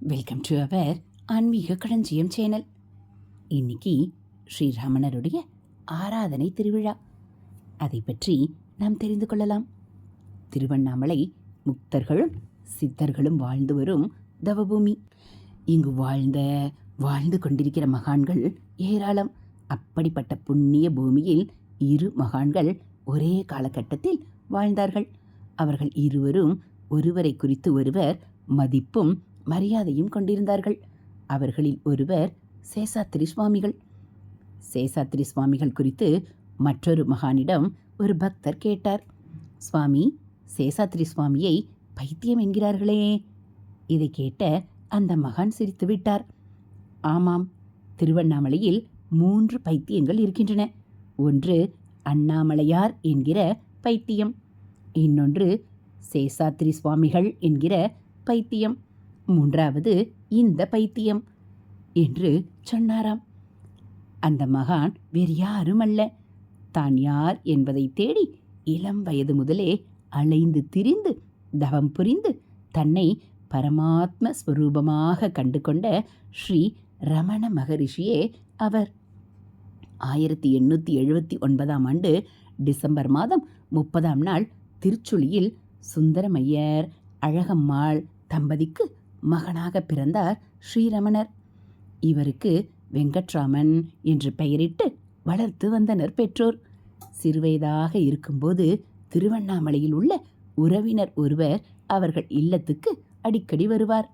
Welcome to our ஆன்மீக களஞ்சியம் channel. இன்னைக்கு ஸ்ரீராமணருடைய ஆராதனை திருவிழா. அதை பற்றி நாம் தெரிந்து கொள்ளலாம். திருவண்ணாமலை முக்தர்களும் சித்தர்களும் வாழ்ந்து வரும் தவபூமி. இங்கு வாழ்ந்த வாழ்ந்து கொண்டிருக்கிற மகான்கள் ஏராளம். அப்படிப்பட்ட புண்ணிய பூமியில் இரு மகான்கள் ஒரே காலகட்டத்தில் வாழ்ந்தார்கள். அவர்கள் இருவரும் ஒருவரை குறித்து ஒருவர் மதிப்பும் மரியாதையும் கொண்டிருந்தார்கள். அவர்களில் ஒருவர் சேஷாத்திரி சுவாமிகள். சேஷாத்திரி சுவாமிகள் குறித்து மற்றொரு மகானிடம் ஒரு பக்தர் கேட்டார். சுவாமி சேஷாத்திரி சுவாமியை பைத்தியம் என்கிறார்களே. இதை கேட்ட அந்த மகான் சிரித்து விட்டார். ஆமாம் திருவண்ணாமலையில் மூன்று பைத்தியங்கள் இருக்கின்றன. ஒன்று அண்ணாமலையார் என்கிற பைத்தியம் இன்னொன்று சேஷாத்திரி சுவாமிகள் என்கிற பைத்தியம். மூன்றாவது இந்த பைத்தியம் என்று சொன்னாராம். அந்த மகான் வேறு யாரும் அல்ல தான் யார் என்பதை தேடி இளம் வயது முதலே அலைந்து திரிந்து தவம் புரிந்து தன்னை பரமாத்ம ஸ்வரூபமாக கண்டு கொண்ட ஸ்ரீ ரமண மகரிஷியே அவர். ஆயிரத்தி எண்ணூற்றி எழுபத்தி ஒன்பதாம் ஆண்டு டிசம்பர் மாதம் முப்பதாம் நாள் திருச்சுழியில் சுந்தரமையர் அழகம்மாள் தம்பதிக்கு மகனாக பிறந்தார் ஸ்ரீரமணர். இவருக்கு வெங்கட்ராமன் என்று பெயரிட்டு வளர்த்து வந்தனர் பெற்றோர். சிறுவயதாக இருக்கும்போது திருவண்ணாமலையில் உள்ள உறவினர் ஒருவர் அவர்கள் இல்லத்துக்கு அடிக்கடி வருவார்.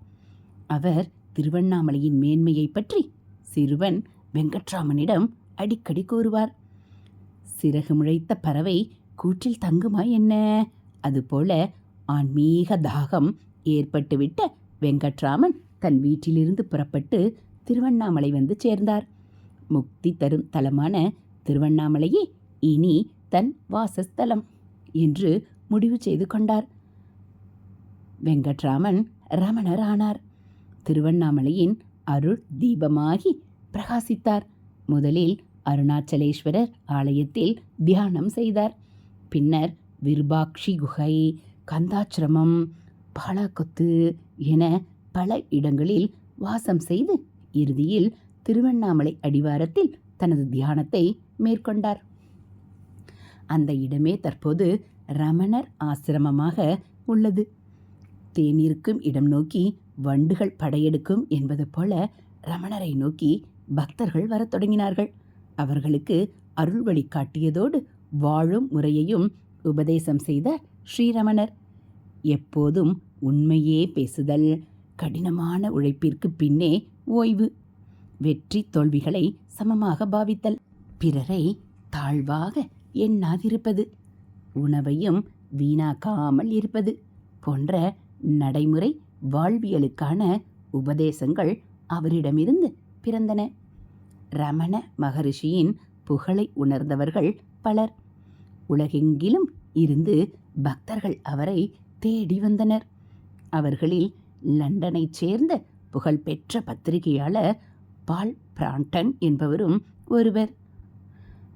அவர் திருவண்ணாமலையின் மேன்மையை பற்றி சிறுவன் வெங்கட்ராமனிடம் அடிக்கடி கூறுவார். சிறகு முளைத்த பறவை கூற்றில் தங்குமா என்ன? அதுபோல ஆன்மீக தாகம் ஏற்பட்டுவிட்ட வெங்கட்ராமன் தன் வீட்டிலிருந்து புறப்பட்டு திருவண்ணாமலை வந்து சேர்ந்தார். முக்தி தரும் தலமான திருவண்ணாமலையே இனி தன் வாசஸ்தலம் என்று முடிவு செய்து கொண்டார். வெங்கட்ராமன் ரமணர் ஆனார் திருவண்ணாமலையின் அருள் தீபமாகி பிரகாசித்தார். முதலில் அருணாச்சலேஸ்வரர் ஆலயத்தில் தியானம் செய்தார். பின்னர் விருபாக்ஷி குகை கந்தாச்சிரமம் பாலாக்கொத்து என பல இடங்களில் வாசம் செய்து இறுதியில் திருவண்ணாமலை அடிவாரத்தில் தனது தியானத்தை மேற்கொண்டார். அந்த இடமே தற்போது ரமணர் ஆசிரமமாக உள்ளது. தேனிருக்கும் இடம் நோக்கி வண்டுகள் படையெடுக்கும் என்பது போல ரமணரை நோக்கி பக்தர்கள் வரத் தொடங்கினார்கள். அவர்களுக்கு அருள் வழி காட்டியதோடு வாழும் முறையையும் உபதேசம் செய்த ஸ்ரீரமணர். எப்போதும் உண்மையே பேசுதல். கடினமான உழைப்பிற்கு பின்னே ஓய்வு. வெற்றி தோல்விகளை சமமாக பாவித்தல். பிறரை தாழ்வாக எண்ணாதிருப்பது. உணவையும் வீணாக்காமல் இருப்பது போன்ற நடைமுறை வாழ்வியலுக்கான உபதேசங்கள் அவரிடமிருந்து பிறந்தன. ரமண மகரிஷியின் புகழை உணர்ந்தவர்கள் பலர். உலகெங்கிலும் இருந்து பக்தர்கள் அவரை தேடி வந்தனர். அவர்களில் லண்டனைச் சேர்ந்த புகழ்பெற்ற பத்திரிகையாளர் பால் பிராண்டன் என்பவரும் ஒருவர்.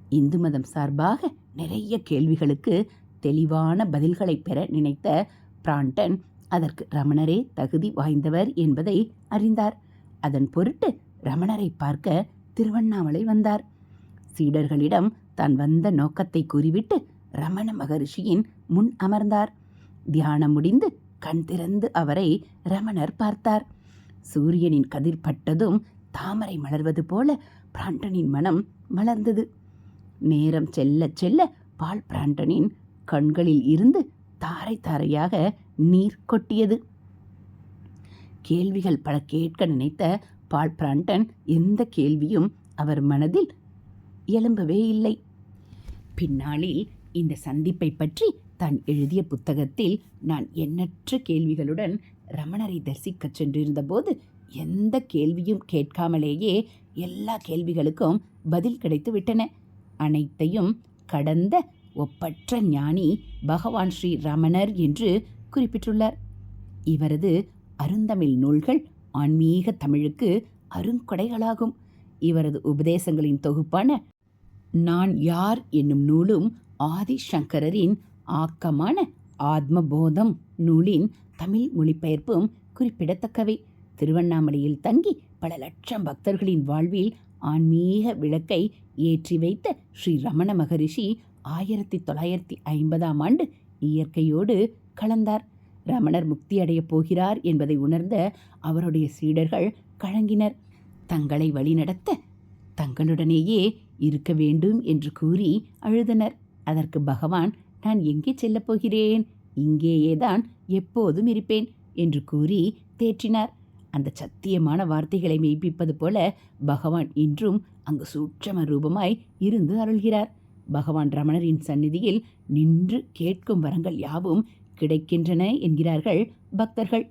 இந்து மதம் சார்பாக நிறைய கேள்விகளுக்கு தெளிவான பதில்களை பெற நினைத்த பிராண்டன் அதற்கு ரமணரே தகுதி வாய்ந்தவர் என்பதை அறிந்தார். அதன் பொருட்டு ரமணரை பார்க்க திருவண்ணாமலை வந்தார். சீடர்களிடம் தான் வந்த நோக்கத்தை கூறிவிட்டு ரமண மகரிஷியின் முன் அமர்ந்தார். தியானம் முடிந்து கண் திறந்து அவரை ரமணர் பார்த்தார். சூரியனின் கதிர் பட்டதும் தாமரை மலர்வது போல பிராண்டனின் மனம் மலர்ந்தது. நேரம் செல்ல செல்ல பால் பிராண்டனின் கண்களில் இருந்து தாரை தாரையாக நீர் கொட்டியது. கேள்விகள் பல கேட்க நினைத்த பால் பிராண்டன் எந்த கேள்வியும் அவர் மனதில் எழும்பவே இல்லை. பின்னாளில் இந்த சந்திப்பை பற்றி தான் எழுதிய புத்தகத்தில் நான் எண்ணற்ற கேள்விகளுடன் ரமணரை தரிசிக்கச் சென்றிருந்தபோது எந்த கேள்வியும் கேட்காமலேயே எல்லா கேள்விகளுக்கும் பதில் கிடைத்து விட்டன. அனைத்தையும் கடந்த ஒப்பற்ற ஞானி பகவான் ஸ்ரீ ரமணர் என்று குறிப்பிட்டுள்ளார். இவரது அருந்தமிழ் நூல்கள் ஆன்மீக தமிழுக்கு அருங்கொடைகளாகும். இவரது உபதேசங்களின் தொகுப்பான நான் யார் என்னும் நூலும் ஆதிசங்கரின் ஆக்கமான ஆத்மபோதம் நூலின் தமிழ் மொழிபெயர்ப்பும் குறிப்பிடத்தக்கவை. திருவண்ணாமலையில் தங்கி பல லட்சம் பக்தர்களின் வாழ்வில் ஆன்மீக விளக்கை ஏற்றி வைத்த ஸ்ரீ ரமண மகரிஷி ஆயிரத்தி தொள்ளாயிரத்தி ஐம்பதாம் ஆண்டு இயற்கையோடு கலந்தார். ரமணர் முக்தி அடையப் போகிறார் என்பதை உணர்ந்த அவருடைய சீடர்கள் கழங்கினர் தங்களை வழிநடத்த தங்களுடனேயே இருக்க வேண்டும் என்று கூறி அழுதனர். அதற்கு பகவான் நான் எங்கே செல்லப் போகிறேன் இங்கேயேதான் எப்போதும் இருப்பேன் என்று கூறி தேற்றினார். அந்த சத்தியமான வார்த்தைகளை மெய்ப்பிப்பது போல பகவான் இன்றும் அங்கு சூட்சம ரூபமாய் இருந்து அருள்கிறார். பகவான் ரமணரின் சந்நிதியில் நின்று கேட்கும் வரங்கள் யாவும் கிடைக்கின்றன என்கிறார்கள் பக்தர்கள்.